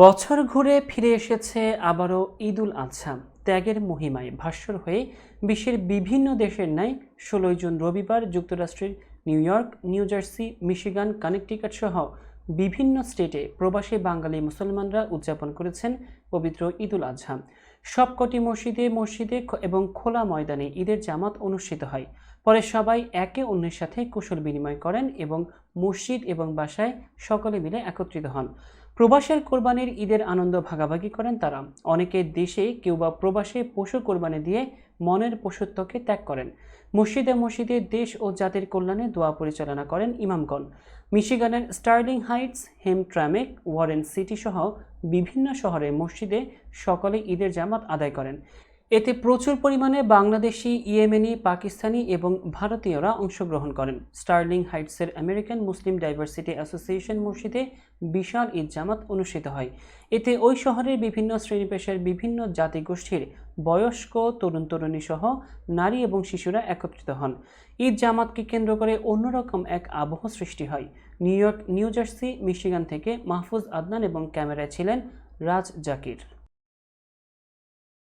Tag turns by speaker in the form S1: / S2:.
S1: বছর ঘুরে ফিরে এসেছে আবারও ঈদুল আজহা ত্যাগের মহিমায় ভাস্বর হয়ে বিশ্বের বিভিন্ন দেশের ন্যায় ষোলোই জুন রবিবার যুক্তরাষ্ট্রের New York, New Jersey, Michigan, Connecticut সহ বিভিন্ন স্টেটে প্রবাসী বাঙালি মুসলমানরা উদযাপন করেছেন পবিত্র ঈদুল আজহা সবকটি মসজিদে মসজিদে এবং খোলা ময়দানে ঈদের জামাত অনুষ্ঠিত হয়। পরে সবাই একে অন্যের সাথে কুশল বিনিময় করেন এবং মসজিদ এবং বাসায় সকলে মিলে একত্রিত হন। প্রবাসের কোরবানির ঈদের আনন্দ ভাগাভাগি করেন তারা। অনেকে দেশে কেউ বা প্রবাসে পশু কোরবানি দিয়ে মনের পশুত্বকে ত্যাগ করেন। মসজিদে মসজিদে দেশ ও জাতির কল্যাণে দোয়া পরিচালনা করেন ইমামগণ। মিশিগানের Sterling Heights Hamtramck Warren City সহ বিভিন্ন শহরে মসজিদে সকলে ঈদের জামাত আদায় করেন। এতে প্রচুর পরিমাণে বাংলাদেশি, ইয়েমেনি, পাকিস্তানি এবং ভারতীয়রা অংশগ্রহণ করেন। স্টার্লিং হাইটসের আমেরিকান মুসলিম ডাইভার্সিটি অ্যাসোসিয়েশন মসজিদে বিশাল ঈদ জামাত অনুষ্ঠিত হয়। এতে ওই শহরের বিভিন্ন শ্রেণি পেশার বিভিন্ন জাতিগোষ্ঠীর বয়স্ক, তরুণ তরুণী সহ নারী এবং শিশুরা একত্রিত হন। ঈদ জামাতকে কেন্দ্র করে অন্যরকম এক আবহ সৃষ্টি হয়। New York, New Jersey, Michigan থেকে মাহফুজ আদনান এবং ক্যামেরায় ছিলেন রাজ জাকির।